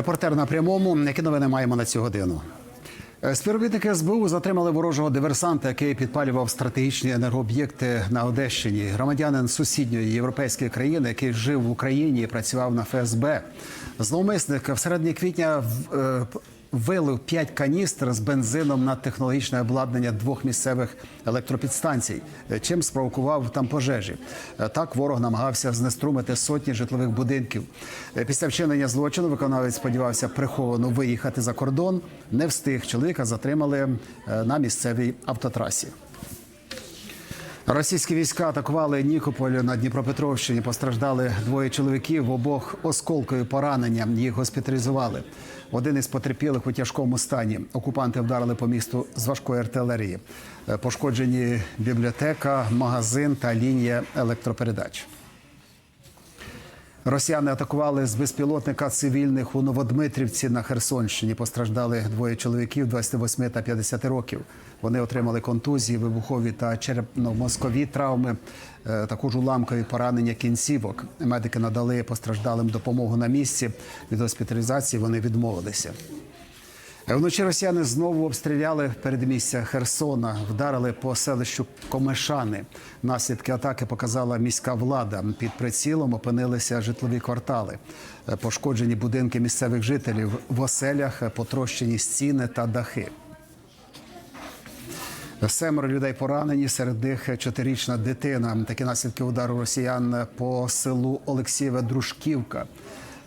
Репортер на прямому. Які новини маємо на цю годину? Е, Співробітники СБУ затримали ворожого диверсанта, який підпалював стратегічні енергооб'єкти на Одещині. Громадянин сусідньої європейської країни, який жив в Україні і працював на ФСБ. Зловмисник в середині квітня в- е, вилив п'ять каністр з бензином на технологічне обладнання двох місцевих електропідстанцій, чим спровокував там пожежі. Е, Так ворог намагався знеструмити сотні житлових будинків. Е, Після вчинення злочину виконавець сподівався приховано виїхати за кордон. Не встиг чоловіка затримали е, на місцевій автотрасі. Російські війська атакували Нікополь на Дніпропетровщині. Постраждали двоє чоловіків. В обох осколкою поранення. Їх госпіталізували. Один із потерпілих у тяжкому стані. Окупанти вдарили по місту з важкої артилерії. Е, Пошкоджені бібліотека, магазин та лінія електропередач. Росіяни атакували з безпілотника цивільних у Новодмитрівці на Херсонщині. Постраждали двоє чоловіків 28 та 50 років. Вони отримали контузії, вибухові та черепно-мозкові травми, е, також уламкові поранення кінцівок. Медики надали постраждалим допомогу на місці. Від госпіталізації вони відмовилися. Вночі росіяни знову обстріляли передмістя Херсона, вдарили по селищу Комишани. Наслідки атаки показала міська влада. Під прицілом опинилися житлові квартали. Е, Пошкоджені будинки місцевих жителів в оселях, е, потрощені стіни та дахи. Семеро людей поранені, серед них чотирирічна дитина. Такі наслідки удару росіян по селу Олексієве Дружківка.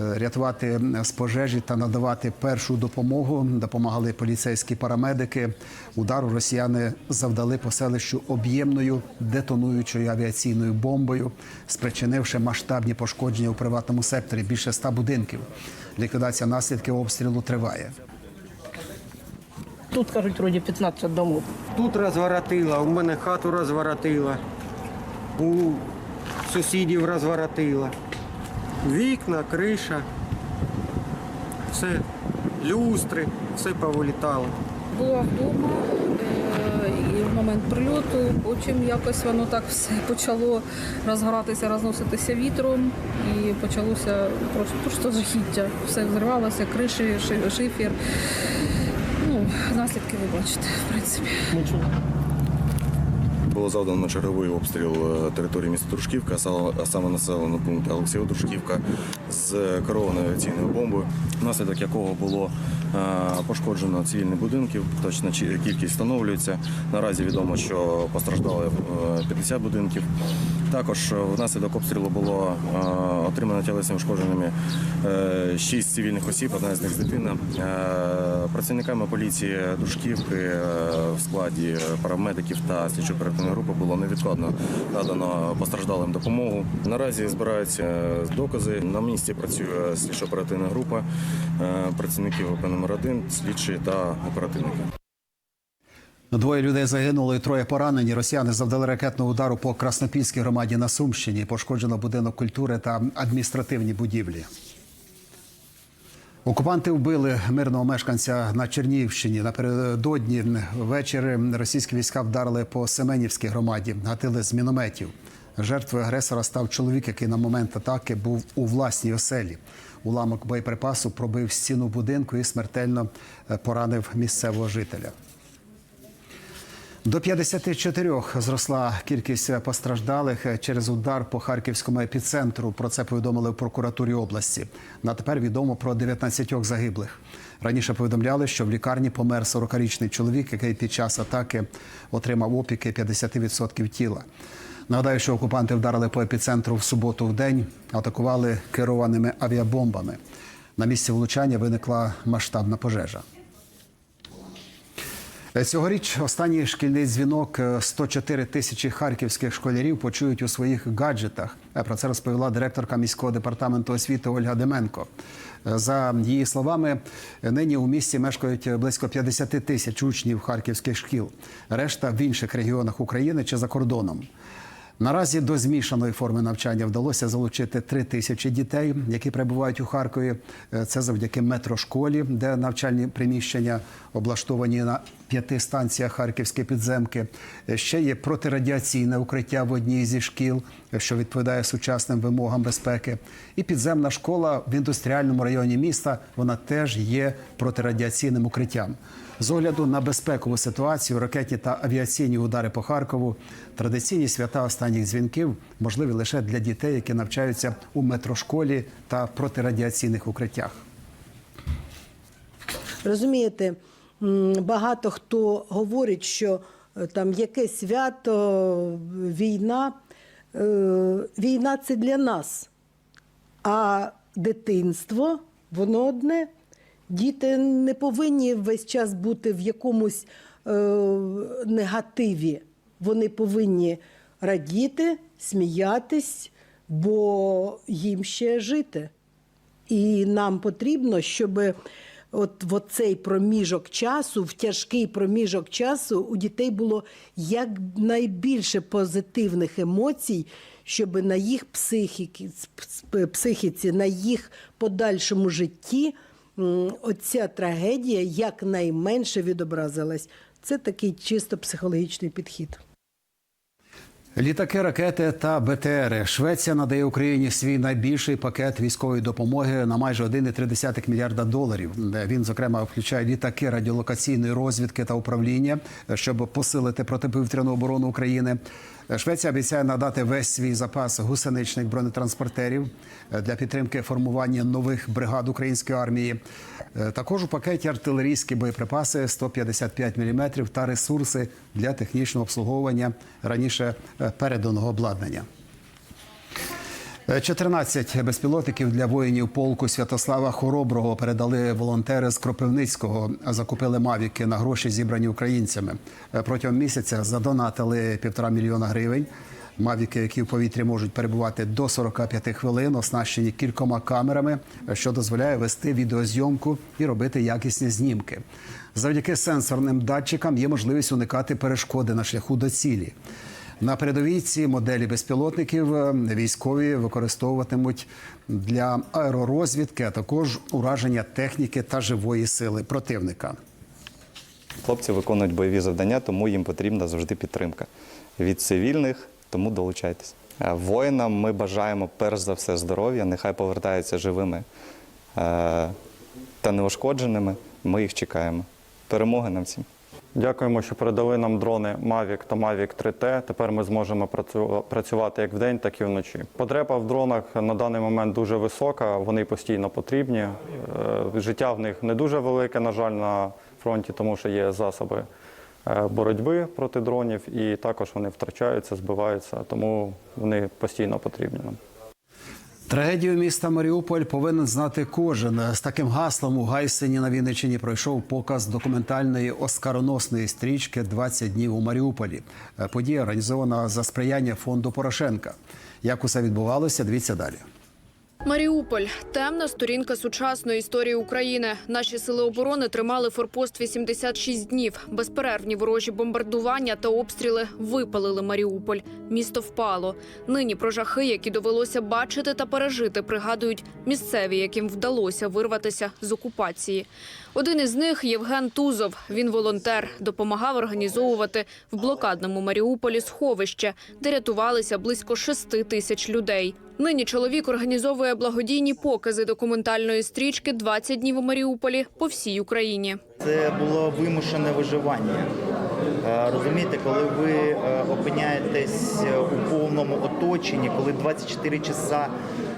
Е, Рятувати з пожежі та надавати першу допомогу допомагали поліцейські парамедики. Удару росіяни завдали по селищу об'ємною детонуючою авіаційною бомбою, спричинивши масштабні пошкодження у приватному секторі більше ста будинків. Ліквідація наслідків обстрілу триває. Тут, кажуть, вроді 15 домов. Тут розворотила, у мене хату розворотила, у сусідів розворотила. Вікна, криша, все, люстри, все повилітало. Була вдома е, і в момент прильоту, потім якось воно так все почало розгоратися, розноситися вітром і почалося просто, просто жахіття. Все взривалося, криші, шифер. Ну, наслідки ви бачите, в принципі. Було завдано черговий обстріл е, території міста Дружківка, а саме- населеного пункту Олексієва Дружківка з керованою авіаційною бомбою, внаслідок якого було е, пошкоджено цивільні будинки. Точна кількість встановлюється. Наразі відомо, що постраждали е, 50 будинків. Також е, внаслідок обстрілу було е, отримано тілесними ушкодженнями 6 цивільних осіб, одна з них дитина. Е, Працівниками поліції Дружківки е, в складі парамедиків та слідчо-оперативної групи було невідкладно надано постраждалим допомогу. Наразі збираються докази. На місці працює слідчо-оперативна група, е, працівники ВП номер 1 слідчі та оперативники. Двоє людей загинули, троє поранені. Росіяни завдали ракетного удару по Краснопільській громаді на Сумщині. Пошкоджено будинок культури та адміністративні будівлі. Окупанти вбили мирного мешканця на Чернігівщині. Напередодні ввечері російські війська вдарили по Семенівській громаді, гатили з мінометів. Жертвою агресора став чоловік, який на момент атаки був у власній оселі. Уламок боєприпасу пробив стіну будинку і смертельно поранив місцевого жителя. До 54 зросла кількість постраждалих через удар по харківському епіцентру. Про це повідомили в прокуратурі області. На тепер відомо про 19 загиблих. Раніше повідомляли, що в лікарні помер 40-річний чоловік, який під час атаки отримав опіки 50% тіла. Нагадаю, що окупанти вдарили по епіцентру в суботу в день, атакували керованими авіабомбами. На місці влучання виникла масштабна пожежа. Цьогоріч останній шкільний дзвінок е, 104 тисячі харківських школярів почують у своїх гаджетах. Е, Про це розповіла директорка міського департаменту освіти Ольга Деменко. Е, За її словами, нині у місті мешкають близько 50 тисяч учнів харківських шкіл. Решта в інших регіонах України чи за кордоном. Наразі до змішаної форми навчання вдалося залучити три тисячі дітей, які перебувають у Харкові. Е, Це завдяки метрошколі, де навчальні приміщення облаштовані на п'яти станціях Харківської підземки. Ще є протирадіаційне укриття в одній зі шкіл, що відповідає сучасним вимогам безпеки. І підземна школа в індустріальному районі міста. Вона теж є протирадіаційним укриттям. З огляду на безпекову ситуацію, ракетні та авіаційні удари по Харкову, традиційні свята останніх дзвінків можливі лише для дітей, які навчаються у метрошколі та протирадіаційних укриттях. Розумієте, багато хто говорить, що е, там яке свято, війна. Е, Війна це для нас. А дитинство, воно одне. Діти не повинні весь час бути в якомусь е, негативі. Вони повинні радіти, сміятись, бо їм ще жити. І нам потрібно, щоб от в цей проміжок часу, в тяжкий проміжок часу, у дітей було якнайбільше позитивних емоцій, щоб на їх психіки, психіці, на їх подальшому житті оця трагедія якнайменше відобразилась. Це такий чисто психологічний підхід. Літаки, ракети та БТРи. Швеція надає Україні свій найбільший пакет військової допомоги на майже 1,3 мільярда доларів. Він, зокрема, включає літаки радіолокаційної розвідки та управління, щоб посилити протиповітряну оборону України. Швеція обіцяє надати весь свій запас гусеничних бронетранспортерів для підтримки формування нових бригад української армії. Також у пакеті артилерійські боєприпаси 155 мм та ресурси для технічного обслуговування раніше е, переданого обладнання. 14 безпілотників для воїнів полку Святослава Хороброго передали волонтери з Кропивницького. Закупили мавіки на гроші, зібрані українцями. Протягом місяця задонатили півтора мільйона гривень. Мавіки, які в повітрі можуть перебувати до 45 хвилин, оснащені кількома камерами, що дозволяє вести відеозйомку і робити якісні знімки. Завдяки сенсорним датчикам є можливість уникати перешкоди на шляху до цілі. На передовій ці моделі безпілотників е, військові використовуватимуть для аеророзвідки, а також ураження техніки та живої сили противника. Хлопці виконують бойові завдання, тому їм потрібна завжди підтримка від цивільних, тому долучайтесь. Е, Воїнам ми бажаємо перш за все здоров'я, нехай повертаються живими е, та неушкодженими. Ми їх чекаємо. Перемоги нам всім. Дякуємо, що передали нам дрони Mavic та Mavic 3T. Тепер ми зможемо працю- працювати як вдень, так і вночі. Потреба в дронах на даний момент дуже висока, вони постійно потрібні. Е, Життя в них не дуже велике, на жаль, на фронті, тому що є засоби е, боротьби проти дронів, і також вони втрачаються, збиваються, тому вони постійно потрібні нам. Трагедію міста Маріуполь повинен знати кожен. З таким гаслом у Гайсині на Вінниччині пройшов показ документальної оскароносної стрічки «20 днів у Маріуполі. Подія організована за сприяння фонду Порошенка. Як усе відбувалося, дивіться далі. Маріуполь темна сторінка сучасної історії України. Наші сили оборони тримали форпост 86 днів. Безперервні ворожі бомбардування та обстріли випалили Маріуполь. Місто впало. Нині про жахи, які довелося бачити та пережити, пригадують місцеві, яким вдалося вирватися з окупації. Один із них Євген Тузов. Він волонтер, допомагав організовувати в блокадному Маріуполі сховище, де рятувалися близько шести тисяч людей. Нині чоловік організовує благодійні покази документальної стрічки «20 днів у Маріуполі по всій Україні. Це було вимушене виживання. Е, Розумієте, коли ви е, опиняєтесь е, у повному оточенні, коли 24 часа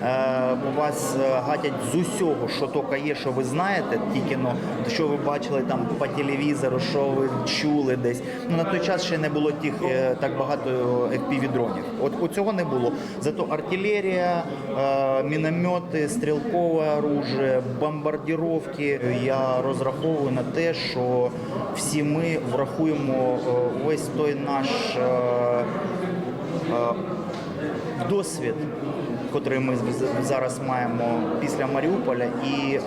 е, у вас е, гатять з усього, що тільки є, що ви знаєте, тільки ну, що ви бачили там по телевізору, що ви чули десь. Ну на той час ще не було тих е, так багато FPV-дронів. От у цього не було. Зато артилерія, міномети, стрілкове оружие, бомбардіровки. Я розраховую на те, що всі ми врахуємо весь той наш досвід, котрий ми зараз маємо після Маріуполя, і е,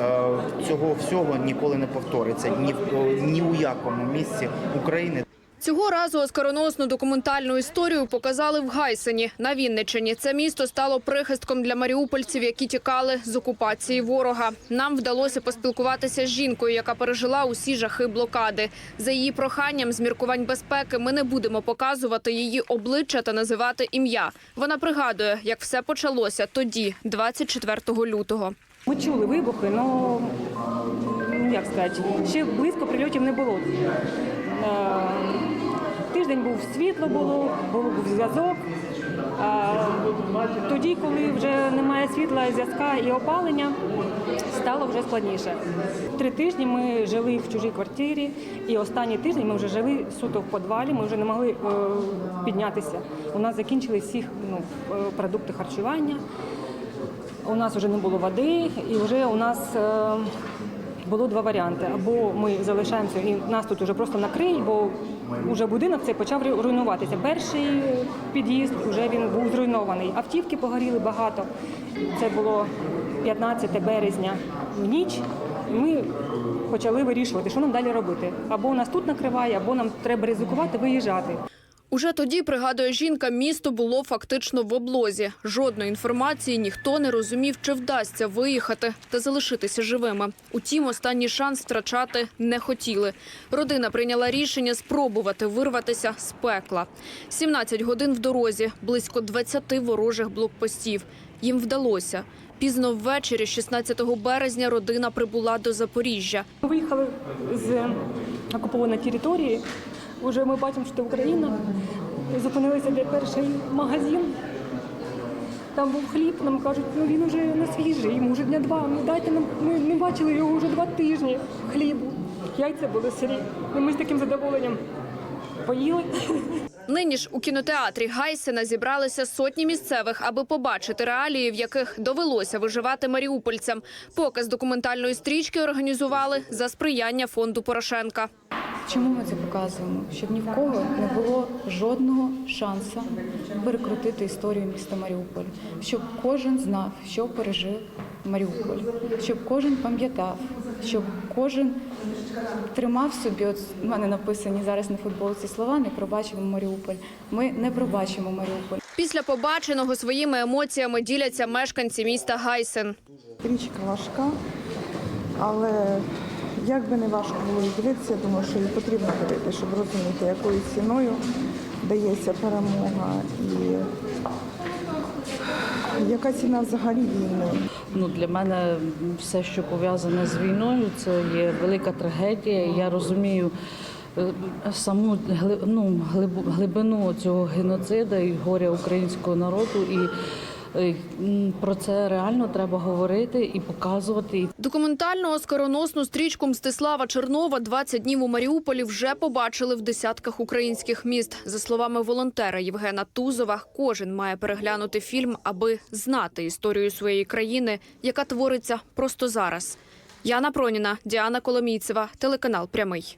цього всього ніколи не повториться ні в ні у якому місці України. Цього разу оскароносну документальну історію показали в Гайсені на Вінниччині. Це місто стало прихистком для маріупольців, які тікали з окупації ворога. Нам вдалося поспілкуватися з жінкою, яка пережила усі жахи блокади. За її проханням з міркувань безпеки ми не будемо показувати її обличчя та називати ім'я. Вона пригадує, як все почалося тоді, 24 лютого. Ми чули вибухи, але як сказати, ще близько прильотів не було. Е, Тиждень був світло було, був зв'язок. Тоді, коли вже немає світла, зв'язка і опалення, стало вже складніше. Три тижні ми жили в чужій квартирі, і останні тижні ми вже жили суто в підвалі, ми вже не могли е, піднятися. У нас закінчились всі ну, е, продукти харчування. У нас вже не було води, і вже у нас е, було два варіанти. Або ми залишаємося і нас тут вже просто накриють, бо вже будинок цей почав руйнуватися. Перший під'їзд вже він був зруйнований. Автівки погоріли багато. Це було 15 березня в ніч. Ми почали вирішувати, що нам далі робити. Або нас тут накриває, або нам треба ризикувати, виїжджати. Уже тоді, пригадує жінка, місто було фактично в облозі. Жодної інформації ніхто не розумів, чи вдасться виїхати та залишитися живими. Утім, останній шанс втрачати не хотіли. Родина прийняла рішення спробувати вирватися з пекла. 17 годин в дорозі, близько 20 ворожих блокпостів. Їм вдалося. Пізно ввечері, 16 березня, родина прибула до Запоріжжя. Виїхали з окупованої території. Уже ми бачимо, що Україна. Зупинилися де перший магазин. Там був хліб, нам кажуть, ну він вже не свіжий, йому вже дня два. Ну дайте нам, ми не бачили його вже два тижні хлібу. Яйця були сирі. Ми з таким задоволенням поїли. Нині ж у кінотеатрі Гайсена зібралися сотні місцевих, аби побачити реалії, в яких довелося виживати маріупольцям. Показ документальної стрічки організували за сприяння фонду Порошенка. Чому ми це показуємо? Щоб ні в кого не було жодного шансу перекрутити історію міста Маріуполь, щоб кожен знав, що пережив Маріуполь, щоб кожен пам'ятав, щоб кожен тримав собі. От в мене написані зараз на футболці слова не пробачимо Маріуполь. Ми не пробачимо Маріуполь. Після побаченого своїми емоціями діляться мешканці міста Гайсен. Річка важка, але як би не важко було її дивитися, думаю, що її потрібно дивитися, щоб розуміти, якою ціною дається перемога і яка ціна взагалі війни. Ну, для мене все, що пов'язане з війною, це є велика трагедія. Я розумію е, саму ну, глибину цього геноциду і горя українського народу. І про це реально треба говорити і показувати. Документальну оскароносну стрічку Мстислава Чернова «20 днів у Маріуполі вже побачили в десятках українських міст. За словами волонтера Євгена Тузова, кожен має переглянути фільм, аби знати історію своєї країни, яка твориться просто зараз. Яна Проніна, Діана Коломійцева, телеканал Прямий.